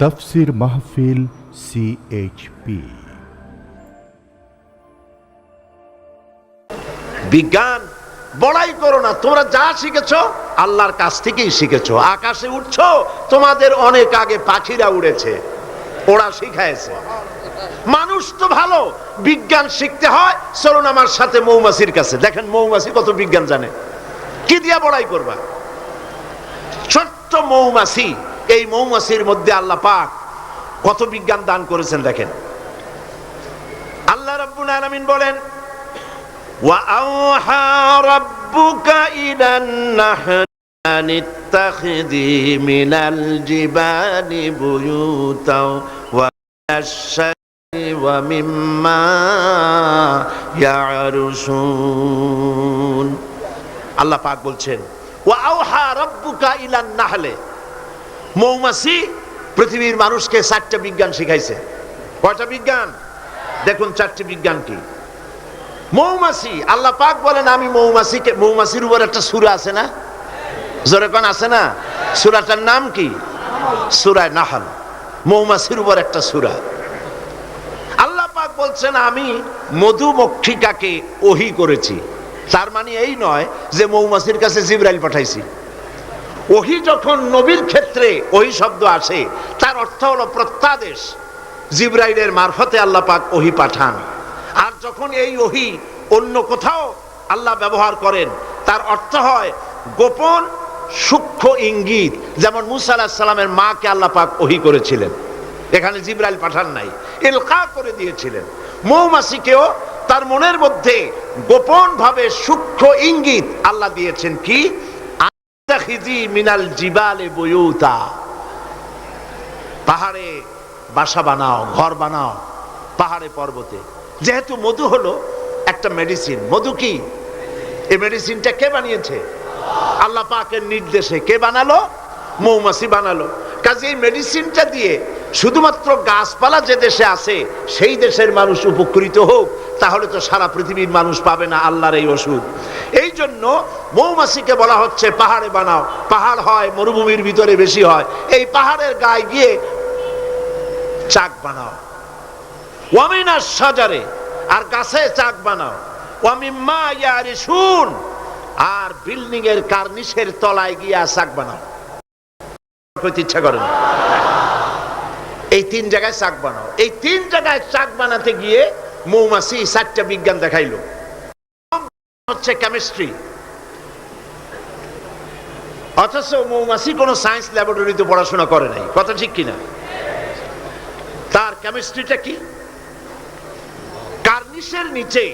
তফসির মাহফিল সিএইচপি বিজ্ঞান, বড়াই করো না, তোমরা যা শিখেছো আল্লাহর কাছ থেকেই শিখেছো। আকাশে উঠছো, তোমাদের অনেক আগে পাখিরা উড়েছে, ওরা শিখাইছে। মানুষ তো ভালো, বিজ্ঞান শিখতে হয়, চলুন আমার সাথে মৌমাছির কাছে। দেখেন মৌমাছি কত বিজ্ঞান জানে। কি দিয়া বড়াই করবা? ছোট্ট মৌমাছি এই মৌমাছির মধ্যে আল্লাহ পাক কত বিজ্ঞান দান করেছেন দেখেন আল্লাহ রাব্বুল আলামিন বলেন وأوحى ربك إلى النحل أن اتخذي من الجبال بيوتا ومن الشجر ومما يعرشون আল্লাহ পাক বলছেন ওয়াউহা রব্বুকা ইলান নাহলে মৌমাছি পৃথিবীর মানুষকে চারটা বিজ্ঞান শিখাইছে। কয়টা বিজ্ঞান? দেখুন, চারটি বিজ্ঞান কি? মৌমাছি, আল্লাহ পাক বলেন, আমি মৌমাছিকে মৌমাছির উপর একটা সুরা আছে না? জোরে আছে না? সুরাটার নাম কি? সুরায় নাহাল। মৌমাছির উপর একটা সুরা। আল্লাহ পাক বলছেন, আমি মধুমক্ষিকাকে ওহি করেছি। তার মানে এই নয় যে মৌমাছির কাছে জিব্রাইল পাঠাইছি। ওহি যখন নবীর ক্ষেত্রে ওহি শব্দ আসে, তার অর্থ হলো প্রত্যাদেশ। জিব্রাইলের মারফতে আল্লাহ পাক ওহি পাঠান। আর যখন এই ওহি অন্য কোথাও আল্লাহ ব্যবহার করেন, তার অর্থ হয় গোপন সূক্ষ্ম ইঙ্গিত, যেমন মুসা আলাহিস সালামের মাকে আল্লাহ পাক ওহি করেছিলেন। এখানে জিব্রাইল পাঠান নাই এলকা করে দিয়েছিলেন। মৌমাছিকেও তার মনের মধ্যে গোপন ভাবে সূক্ষ্ম ইঙ্গিত আল্লাহ দিয়েছেন কি? মিনাল জিবালে বয়ুতা পাহাড়ে বাসা বানাও, ঘর বানাও, পাহাড়ে পর্বতে। যেহেতু মধু হলো একটা মেডিসিন মধু কি? এই মেডিসিনটা কে বানিয়েছে? আল্লাহ পাকের নির্দেশে কে বানালো? মৌমাছি বানালো। কাজে এই মেডিসিনটা দিয়ে শুধুমাত্র গাছপালা যে দেশে আছে, সেই দেশের মানুষ উপকৃত হোক, তাহলে তো সারা পৃথিবীর মানুষ পাবে না আল্লাহর এই ওষুধ। এই জন্য মৌমাছিকে বলা হচ্ছে, পাহাড়ে বানাও। পাহাড় হয়, মরুভূমির ভিতরে বেশি হয়। এই পাহাড়ের গায়ে গিয়ে চাক বানাও। ওয়ামিনা সাজারে, আর গাছে চাক বানাও। শুন আর বিল্ডিং এর কার্নিশের তলায় গিয়া চাক বানাও। ইচ্ছা করে না। এই তিন জায়গায় চাক বানাও। এই তিন জায়গায় চাক বানাতে গিয়ে মৌমাছি চারটা বিজ্ঞান দেখাইলো। হচ্ছে কেমিস্ট্রি অথচ মৌমাছি কোনো সায়েন্স ল্যাবরেটরিতে পড়াশোনা করে নাই। কথা ঠিক কিনা? তার কেমিস্ট্রিটা কি? কার্নিশের নিচে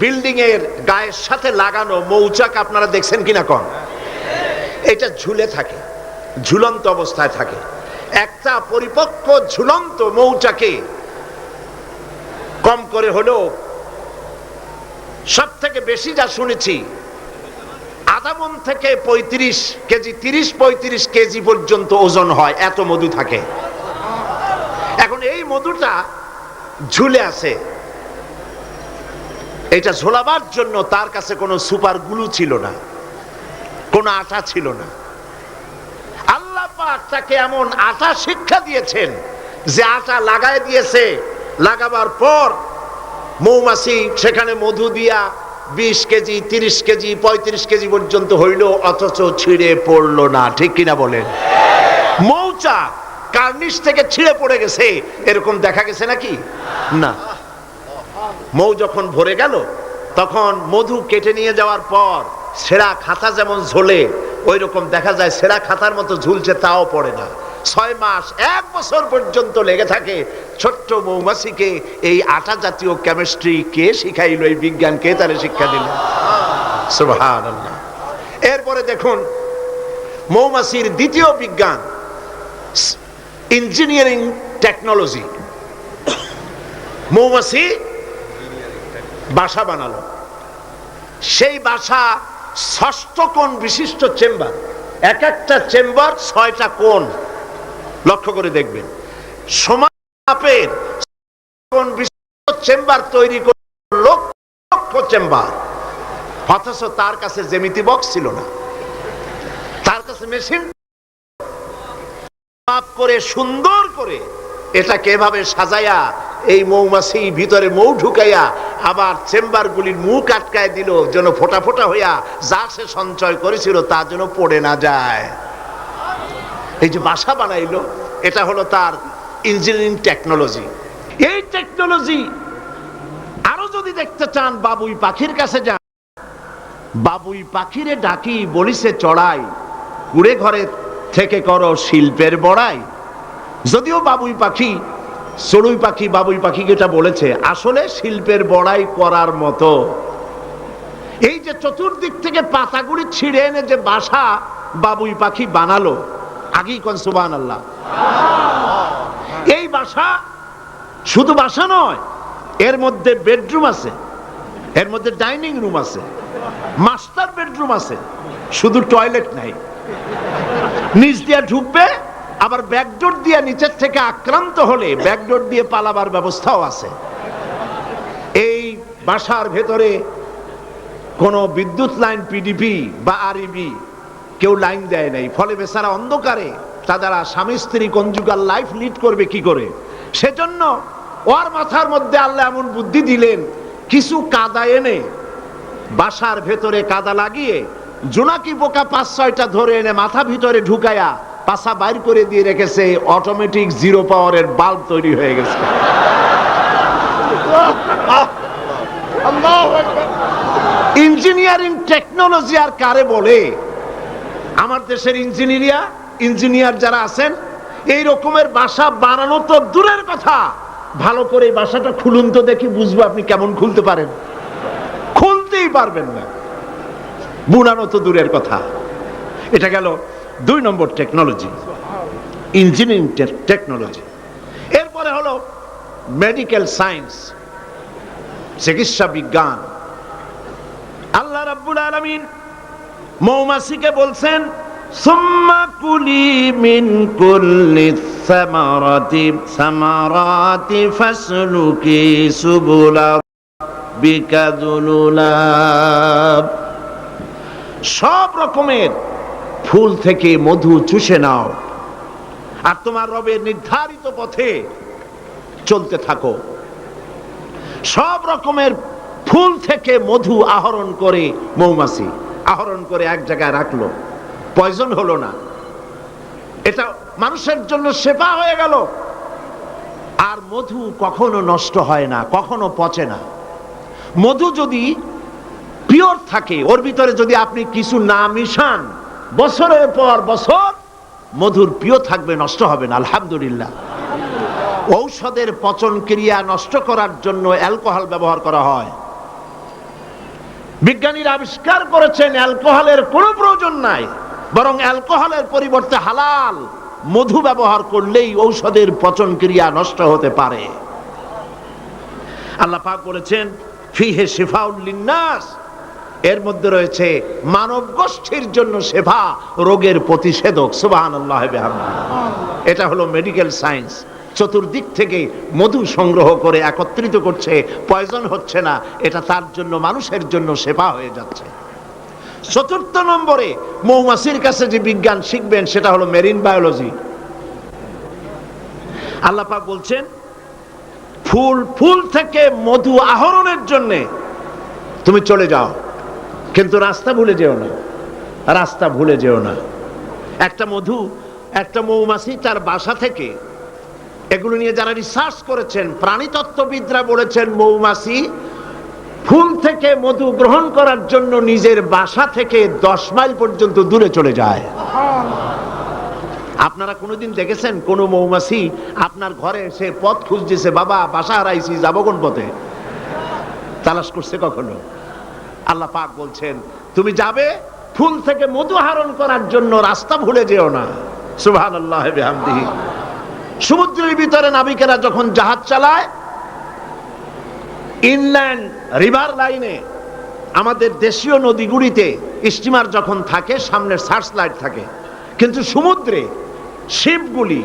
বিল্ডিং এর গায়ের সাথে লাগানো মৌচাক আপনারা দেখছেন কিনা কন? এটা ঝুলে থাকে, ঝুলন্ত অবস্থায় থাকে। একটা পরিপক্ক ঝুলন্ত মৌচাকে কম করে হলেও সব থেকে বেশি যা শুনেছি আধা মন থেকে পঁয়ত্রিশ কেজি, তিরিশ পঁয়ত্রিশ কেজি পর্যন্ত ওজন হয়, এত মধু থাকে। এখন এই মধুটা ঝুলে আছে। এটা ঝোলাবার জন্য তার কাছে কোনো সুপার গ্লু ছিল না, কোনো আটা ছিল না। পাক তাকে এমন আটা শিক্ষা দিয়েছেন যে আটা লাগায় দিয়েছে। লাগাবার পর মৌমাছি সেখানে মধু দিয়া বিশ কেজি, তিরিশ কেজি, পঁয়ত্রিশ কেজি পর্যন্ত হইল, অথচ ছিঁড়ে পড়ল না। ঠিক কিনা বলেন? মৌচাক কার্নিশ থেকে ছিঁড়ে পড়ে গেছে। এরকম দেখা গেছে নাকি? না। মৌ যখন ভরে গেল, তখন মধু কেটে নিয়ে যাওয়ার পর সেরা খাতা যেমন ঝোলে ওই রকম দেখা যায় সেরা খাতার মতো ঝুলছে, তাও পড়ে না। ছয় মাস, এক বছর পর্যন্ত লেগে থাকে ছোট্ট মৌমাছিকে। এই আটা জাতীয় কেমিস্ট্রি কে শিখাইল, এই বিজ্ঞান কে তারে শিক্ষা দিল? এরপরে দেখুন, মৌমাছির দ্বিতীয় বিজ্ঞান ইঞ্জিনিয়ারিং টেকনোলজি মৌমাছি বাসা বানালো। সেই বাসা ষষ্ঠ কোণ বিশিষ্ট চেম্বার। এক একটা চেম্বার ছয়টা কোণ। লক্ষ্য করে দেখবেন। সমাপের কোণ বিশিষ্ট চেম্বার তৈরি করে লক্ষ লক্ষ চেম্বার। অথচ তার কাছে জেমিতি বক্স ছিল না। তার কাছে মেশিন মাপ করে সুন্দর করে এটাকে এভাবে সাজাইয়া এই মৌমাছি ভিতরে মৌ ঢুকাইয়া আবার চেম্বারগুলির মুখ আটকায় দিল, যেন ফোটা ফোটা হইয়া যা সে সঞ্চয় করেছিল তা যেন পড়ে না যায়। এই যে বাসা বানাইলো, এটা হলো তার ইঞ্জিনিয়ারিং টেকনোলজি এই টেকনোলজি আরও যদি দেখতে চান, বাবুই পাখির কাছে যান। বাবুই পাখিরে ডাকি, বলিছে, চড়াই, কুড়ে ঘরে থেকে করো শিল্পের বড়াই। যদিও বাবুই পাখি চড়ুই পাখি, বাবুই পাখিকে এটা বলেছে, আসলে শিল্পের বড়াই করার মতো। এই যে চতুর্দিক থেকে পাতাগুলি ছিঁড়ে এনে যে বাসা বাবুই পাখি বানালো, আগেই কন সুবান আল্লাহ এই বাসা শুধু বাসা নয়, এর মধ্যে বেডরুম আছে, এর মধ্যে ডাইনিং রুম আছে, মাস্টার বেডরুম আছে, শুধু টয়লেট নাই। নিচ দিয়ে ঢুকবে আবার ব্যাকডোর দিয়ে নিচের থেকে আক্রান্ত হলে ব্যাকডোর দিয়ে পালাবার ব্যবস্থাও আছে। এই বাসার ভেতরে কোনো বিদ্যুৎ লাইন পিডিপি বা আরইবি কেউ লাইন দেয় নাই। ফলে বেচারা অন্ধকারে, তারা স্বামী স্ত্রী কঞ্জুগাল লাইফ লিড করবে কি করে? সেজন্য ওর মাথার মধ্যে আল্লাহ এমন বুদ্ধি দিলেন, কিছু কাদা এনে বাসার ভেতরে কাদা লাগিয়ে জোনাকি পোকা পাঁচ ছয়টা ধরে এনে মাথা ভিতরে ঢুকায়া পাশা বাইর করে দিয়ে রেখেছে অটোমেটিক জিরো পাওয়ারের বাল্ব তৈরি হয়ে গেছে। ইঞ্জিনিয়ারিং টেকনোলজি আর কারে বলে? আমার দেশের ইঞ্জিনিয়ার ইঞ্জিনিয়ার যারা আছেন এই রকমের বাসা বানানো তো দূরের কথা। ভালো করে এই বাসাটা খুলুন তো দেখি বুঝব আপনি কেমন খুলতে পারেন। খুলতেই পারবেন না। বুনানো তো দূরের কথা। এটা গেল দুই নম্বর টেকনোলজি ইঞ্জিনিয়ারিং টেকনোলজি এরপরে হলো মেডিকেল সায়েন্স চিকিৎসা বিজ্ঞান। আল্লাহ রাব্বুল আলামিন মৌমাছিকে বলছেন, সুম্মা কুলি মিন কুল্লি সামারাতি সামারাতি ফাসলুকি সুবুলা বিকাদুলুলাব সব রকমের ফুল থেকে মধু চুষে নাও। আর তোমার রবের নির্ধারিত পথে চলতে থাকো। সব রকমের ফুল থেকে মধু আহরণ করে মৌমাছি আহরণ করে এক জায়গায় রাখল। পয়জন হলো না। এটা মানুষের জন্য সেবা হয়ে গেল। আর মধু কখনো নষ্ট হয় না, কখনো পচে না। মধু যদি পিওর থাকে, ওর ভিতরে যদি আপনি কিছু না মিশান বছরের পর বছর মধুর প্রিয় থাকবে, নষ্ট হবে না, আলহামদুলিল্লাহ। ঔষধের পচন ক্রিয়া নষ্ট করার জন্য অ্যালকোহল ব্যবহার করা হয়। বিজ্ঞানীরা আবিষ্কার করেছেন, অ্যালকোহলের কোনো প্রয়োজন নাই, বরং অ্যালকোহলের পরিবর্তে হালাল মধু ব্যবহার করলেই ঔষধের পচন ক্রিয়া নষ্ট হতে পারে। আল্লাহ পাক বলেছেন, ফিহে শিফাউল্লিন্নাস এর মধ্যে রয়েছে মানব গোষ্ঠীর জন্য সেবা, রোগের প্রতিষেধক এটা হলো মেডিকেল সায়েন্স চতুর্দিক থেকে মধু সংগ্রহ করে একত্রিত করছে পয়জন হচ্ছে না, এটা তার জন্য, মানুষের জন্য সেবা হয়ে যাচ্ছে। চতুর্থ নম্বরে মৌমাছির কাছে যে বিজ্ঞান শিখবেন, সেটা হলো মেরিন বায়োলজি আল্লাপাক বলছেন, ফুল ফুল থেকে মধু আহরণের জন্যে তুমি চলে যাও। কিন্তু রাস্তা ভুলে যেও না। রাস্তা ভুলে যেও না। একটা মধু, একটা মৌমাছি তার বাসা থেকে এগুলো নিয়ে যারা রিসার্চ করেছেন, প্রাণীতত্ত্ববিদরা বলেছেন মৌমাছি ফুল থেকে মধু গ্রহণ করার জন্য নিজের বাসা থেকে দশ মাইল পর্যন্ত দূরে চলে যায়। আপনারা কোনোদিন দেখেছেন কোনো মৌমাছি আপনার ঘরে এসে পথ খুঁজতেছে, বাবা, বাসা হারাইছি, যাব কোন পথে? তালাশ করছে কখনো? আল্লাহ পাক বলছেন, তুমি যাবে, ফুল থেকে মধু আহরণ করার জন্য রাস্তা ভুলে যেও না। সুবহান আল্লাহ সমুদ্রের ভিতরে নাবিকেরা যখন জাহাজ চালায়, ইনল্যান্ড রিভার লাইনে, আমাদের দেশীয় নদীগুলিতে স্টিমার যখন থাকে সামনে সার্চ লাইট থাকে। কিন্তু সমুদ্রে শিপগুলি,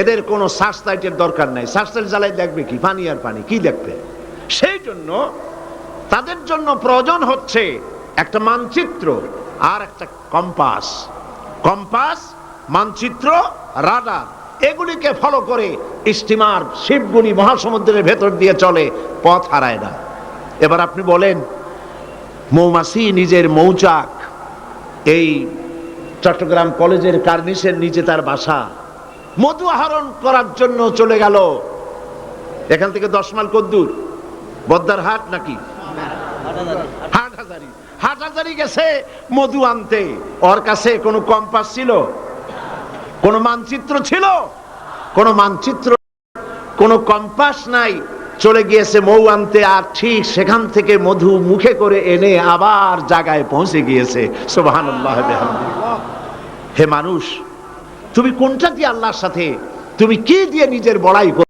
এদের কোনো সার্চ লাইটের দরকার নাই। সার্চ লাইট জ্বালাই দেখবে কি? পানি আর পানি, কি দেখবে? সেই জন্য তাদের জন্য প্রয়োজন হচ্ছে একটা মানচিত্র আর একটা কম্পাস। কম্পাস, মানচিত্র, রাডার, এগুলিকে ফলো করে স্টিমার শিবগুলি মহাসমুদ্রের ভেতর দিয়ে চলে, পথ হারায় না। এবার আপনি বলেন, মৌমাছি নিজের মৌচাক, এই চট্টগ্রাম কলেজের কার্নিসের নিচে তার বাসা, মধু আহরণ করার জন্য চলে গেল। এখান থেকে দশ মাইল কদ্দুর বদ্দার হাট নাকি? হাট হাজারি হাট হাজারি গেছে মধু আনতে। ওর কাছে কোনো কম্পাস ছিল? কোনো মানচিত্র ছিল? কোনো মানচিত্র কোনো কম্পাস নাই। চলে গিয়েছে মৌ আনতে আর ঠিক সেখান থেকে মধু মুখে করে এনে আবার জায়গায় পৌঁছে গিয়েছে। হে মানুষ, তুমি কোনটা দিয়ে আল্লাহর সাথে? তুমি কি দিয়ে নিজের বড়াই করো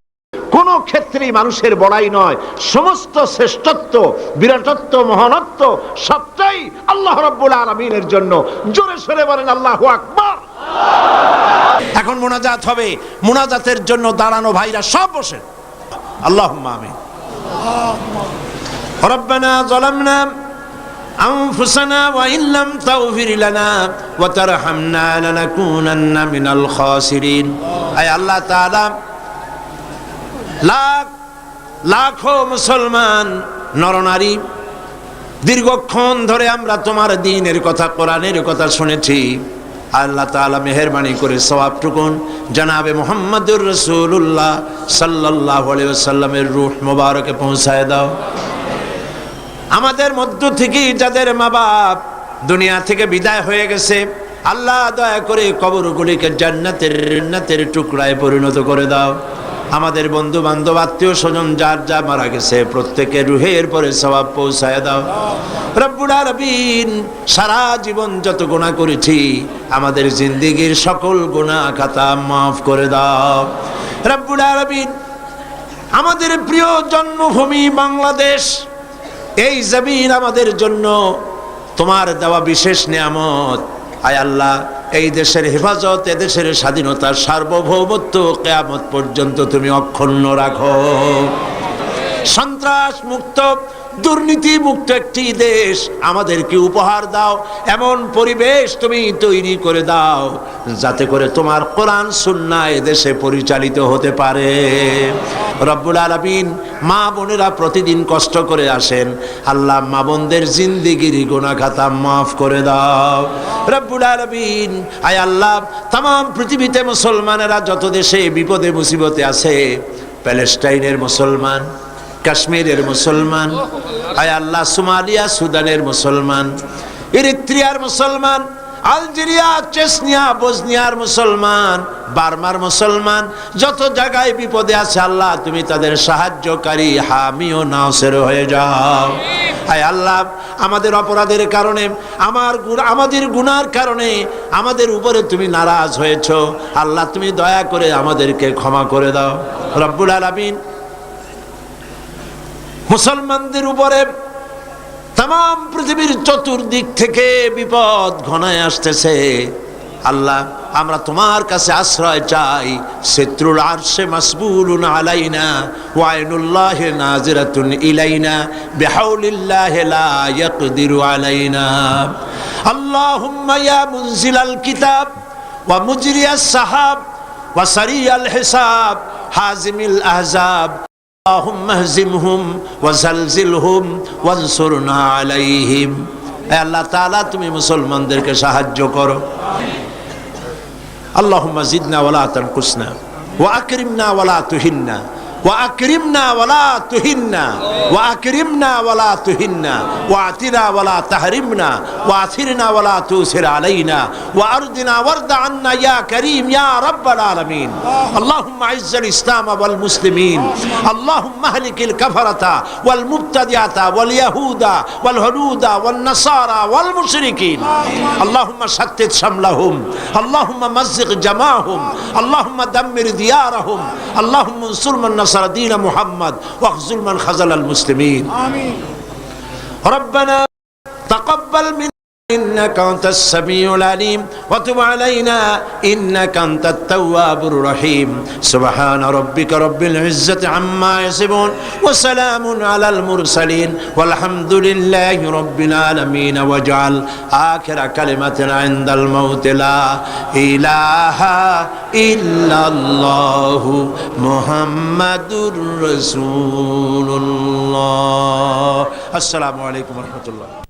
কোন ক্ষেত্রেই মানুষের বড়াই নয় সমস্ত শ্রেষ্ঠত্ব বিরাটত্ব মহানত্ব সবটাই আল্লাহ রব্বুল আলমিনের জন্য জোরে সরে বলেন আল্লাহ আকবার এখন মোনাজাত হবে মোনাজাতের জন্য দাঁড়ানো ভাইরা সব বসে আল্লাহ আমিন ربنا ظلمنا أنفسنا وإن لم تغفر لنا وترحمنا لنكونن من الخاسرين أي الله تعالى লাখ, লাখো মুসলমান নরনারী, দীর্ঘক্ষণ ধরে আমরা তোমার দিনের কথা, কোরআনের কথা শুনেছি। আল্লাহ তাআলা মেহরবানি করে সওয়াবটুকুন। জানাবে মোহাম্মদুর রসুল্লাহ সাল্লাল্লাহু আলাইহি ওয়াসাল্লামের রূহ মোবারকে পৌঁছায় দাও। আমাদের মধ্য থেকে যাদের মা বাপ দুনিয়া থেকে বিদায় হয়ে গেছে, আল্লাহ দয়া করে কবরগুলিকে জান্নাতের জান্নাতের টুকরায় পরিণত করে দাও। আমাদের বন্ধু বান্ধব আত্মীয় স্বজন যার যা মারা গেছে, প্রত্যেকের রুহের পরে সবাব পৌঁছায় দাও। রব্বুল আলামিন সারা জীবন যত গুণা করেছি, আমাদের জিন্দিগির সকল গুণা খাতা মাফ করে দাও। রব্বুল রবিন আমাদের প্রিয় জন্মভূমি বাংলাদেশ, এই জমিন আমাদের জন্য তোমার দেওয়া বিশেষ নিয়ামত। আয় আল্লাহ, এই দেশের হেফাজত এদেশের স্বাধীনতা, সার্বভৌমত্ব কেয়ামত পর্যন্ত তুমি অক্ষুণ্ণ রাখো। সন্ত্রাস মুক্ত, দুর্নীতি মুক্ত একটি দেশ আমাদেরকে উপহার দাও, এমন পরিবেশ তুমি তৈরি করে দাও। যাতে করে তোমার কোরআন, সুন্না এদেশে পরিচালিত হতে পারে। রব্বুল আলমিন মা বোনেরা প্রতিদিন কষ্ট করে আসেন। আল্লাহ মা বোনদের জিন্দিগির গুণাখাতা মাফ করে দাও। রব্বুল আলমিন, আয় আল্লাহ তাম পৃথিবীতে মুসলমানেরা যত দেশে বিপদে, মুসিবতে আছে, প্যালেস্টাইনের মুসলমান, কাশ্মীরের মুসলমান, আয় আল্লাহ, সোমালিয়া, সুদানের মুসলমান, ইরিত্রিয়ার মুসলমান আলজেরিয়া, চেসনিয়া, বসনিয়ার মুসলমান, বার্মার মুসলমান, যত জায়গায় বিপদে আছে আল্লাহ, তুমি তাদের সাহায্যকারী হামিও ও নাসের হয়ে যাও। আয় আল্লাহ, আমাদের অপরাধের কারণে, আমার আমাদের গুনার কারণে, আমাদের উপরে তুমি নারাজ হয়েছ। আল্লাহ, তুমি দয়া করে আমাদেরকে ক্ষমা করে দাও। রব্বুল আলামিন, মুসলমানদের উপরে তাম পৃথিবীর চতুর্দিক থেকে বিপদ ঘনায় আসতেছে। আল্লাহ, আমরা তোমার কাছে আশ্রয় চাই। শত্রুর আরশে মাসবুলুন আলাইনা, ওয়াইনুল্লাহ নাজিরাতুন ইলাইনা, বিহাউলিল্লাহ লা ইয়াকদিরু আলাইনা। আল্লাহুম্মা ইয়া মুনজিলাল কিতাব, ওয়া মুজরিয়াস সাহাব, ওয়া সারিয়াল হিসাব হাজিমিল আহজাব اللهم اهزمهم وزلزلهم وانصرنا عليهم এ আল্লাহ তাআলা তুমি মুসলমানদেরকে সাহায্য করো اللهم زدنا ولا تنقصنا واكرمنا ولا تهنا وأكرمنا ولا تهنا وأكرمنا ولا تهنا واعتنا ولا تحرمنا واثرنا ولا توثر علينا وارضنا وارض عنا يا كريم يا رب العالمين. اللهم أعز الإسلام والمسلمين. اللهم أهلك الكفرة والمبتدعة واليهود والهنود والنصارى والمشركين. اللهم شتت شملهم. اللهم مزق جماعهم اللهم دمر ديارهم. اللهم انصر من نصر دين محمد واخذل من خذل المسلمين. آمين. ربنا تقبل من إنك أنت السميع العليم وتب علينا إنك أنت التواب الرحيم سبحان ربك رب العزة عما يصفون وسلام على المرسلين والحمد لله رب العالمين واجعل آخر كلمة عند الموت لا إله إلا الله محمد رسول الله السلام عليكم ورحمة الله